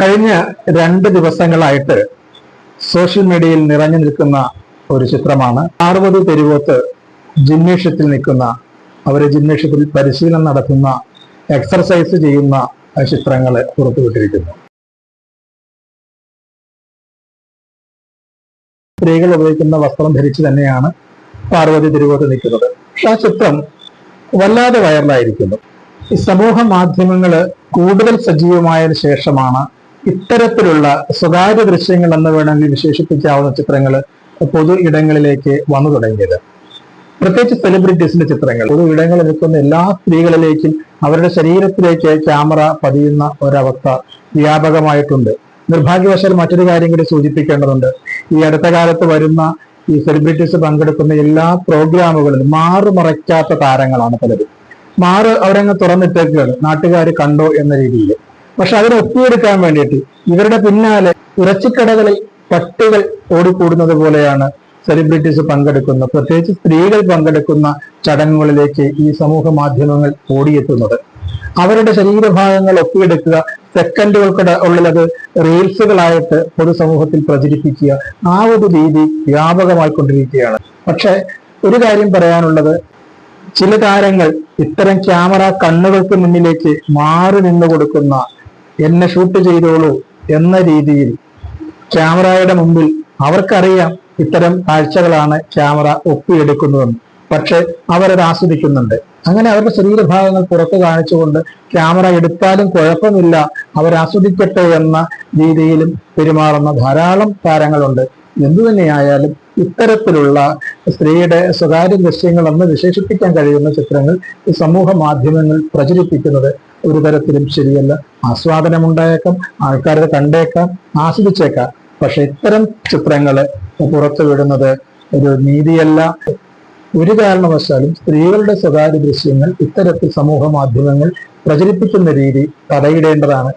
കഴിഞ്ഞ രണ്ട് ദിവസങ്ങളായിട്ട് സോഷ്യൽ മീഡിയയിൽ നിറഞ്ഞു നിൽക്കുന്ന ഒരു ചിത്രമാണ്. അറുപത് തെരുവോത്ത് ജിംനേഷ്യത്തിൽ നിൽക്കുന്ന അവരെ ജിംനേഷ്യത്തിൽ പരിശീലനം നടത്തുന്ന എക്സർസൈസ് ചെയ്യുന്ന ചിത്രങ്ങൾ പുറത്തുവിട്ടിരിക്കുന്നു. സ്ത്രീകൾ ഉപയോഗിക്കുന്ന വസ്ത്രം ധരിച്ച് തന്നെയാണ് പാർവതി തിരുവോത്ത് നിൽക്കുന്നത്. പക്ഷെ ആ ചിത്രം വല്ലാതെ വൈറലായിരിക്കുന്നു ഈ സമൂഹ മാധ്യമങ്ങൾ കൂടുതൽ സജീവമായതിനു ശേഷമാണ് ഇത്തരത്തിലുള്ള സ്വകാര്യ ദൃശ്യങ്ങൾ എന്ന് വേണമെങ്കിൽ വിശേഷിപ്പിക്കാവുന്ന ചിത്രങ്ങൾ പൊതു ഇടങ്ങളിലേക്ക് വന്നു തുടങ്ങിയത്. പ്രത്യേകിച്ച് സെലിബ്രിറ്റീസിന്റെ ചിത്രങ്ങൾ. പൊതു ഇടങ്ങളിൽ നിൽക്കുന്ന എല്ലാ സ്ത്രീകളിലേക്കും അവരുടെ ശരീരത്തിലേക്ക് ക്യാമറ പതിയുന്ന ഒരവസ്ഥ വ്യാപകമായിട്ടുണ്ട്. നിർഭാഗ്യവശാൽ മറ്റൊരു കാര്യം കൂടി സൂചിപ്പിക്കേണ്ടതുണ്ട്. ഈ അടുത്ത കാലത്ത് വരുന്ന ഈ സെലിബ്രിറ്റീസ് പങ്കെടുക്കുന്ന എല്ലാ പ്രോഗ്രാമുകളിലും മാറുമറയ്ക്കാത്ത താരങ്ങളാണ് പലരും. മാറ് അവരങ്ങ് തുറന്നിട്ടേക്കുകയാണ്. നാട്ടുകാർ കണ്ടോ എന്ന രീതിയിൽ. പക്ഷെ അതിനെ ഒപ്പിയെടുക്കാൻ വേണ്ടിയിട്ട് ഇവരുടെ പിന്നാലെ ഇറച്ചിക്കടകളിൽ പട്ടികൾ ഓടിക്കൂടുന്നത് പോലെയാണ് സെലിബ്രിറ്റീസ് പങ്കെടുക്കുന്ന പ്രത്യേകിച്ച് സ്ത്രീകൾ പങ്കെടുക്കുന്ന ചടങ്ങുകളിലേക്ക് ഈ സമൂഹ മാധ്യമങ്ങൾ ഓടിയെത്തുന്നത്. അവരുടെ ശരീരഭാഗങ്ങൾ ഒപ്പിയെടുക്കുക സെക്കൻഡുകൾക്കിടെ ഉള്ളത് റീൽസുകളായിട്ട് പൊതുസമൂഹത്തിൽ പ്രചരിപ്പിക്കുക ആ ഒരു രീതി വ്യാപകമായി വ്യാപകമായിക്കൊണ്ടിരിക്കുകയാണ്. പക്ഷെ ഒരു കാര്യം പറയാനുള്ളത് ചില താരങ്ങൾ ഇത്തരം ക്യാമറ കണ്ണുകൾക്ക് മുന്നിലേക്ക് മാറി നിന്ന് കൊടുക്കുന്ന എന്നെ ഷൂട്ട് ചെയ്തോളൂ എന്ന രീതിയിൽ ക്യാമറയുടെ മുമ്പിൽ അവർക്കറിയാം ഇത്തരം കാഴ്ചകളാണ് ക്യാമറ ഒപ്പിയെടുക്കുന്നതെന്ന്. പക്ഷെ അവരത് ആസ്വദിക്കുന്നുണ്ട്. അങ്ങനെ അവരുടെ ശരീരഭാഗങ്ങൾ പുറത്തു കാണിച്ചുകൊണ്ട് ക്യാമറ എടുത്താലും കുഴപ്പമില്ല അവർ ആസ്വദിക്കട്ടെ എന്ന രീതിയിലും പെരുമാറുന്ന ധാരാളം താരങ്ങളുണ്ട്. എന്തു തന്നെയായാലും ഇത്തരത്തിലുള്ള സ്ത്രീയുടെ സ്വകാര്യ ദൃശ്യങ്ങളെന്ന് വിശേഷിപ്പിക്കാൻ കഴിയുന്ന ചിത്രങ്ങൾ ഈ സമൂഹ മാധ്യമങ്ങൾ പ്രചരിപ്പിക്കുന്നത് ഒരു തരത്തിലും ശരിയല്ല. ആസ്വാദനമുണ്ടായേക്കാം ആൾക്കാരെ കണ്ടേക്കാം ആസ്വദിച്ചേക്കാം. പക്ഷെ ഇത്തരം ചിത്രങ്ങൾ പുറത്തു വിടുന്നത് ഒരു നീതിയല്ല. ഒരു കാരണവശാലും സ്ത്രീകളുടെ സ്വകാര്യ ദൃശ്യങ്ങൾ ഇത്തരത്തിൽ സമൂഹ മാധ്യമങ്ങൾ പ്രചരിപ്പിക്കുന്ന രീതി തടയിടേണ്ടതാണ്.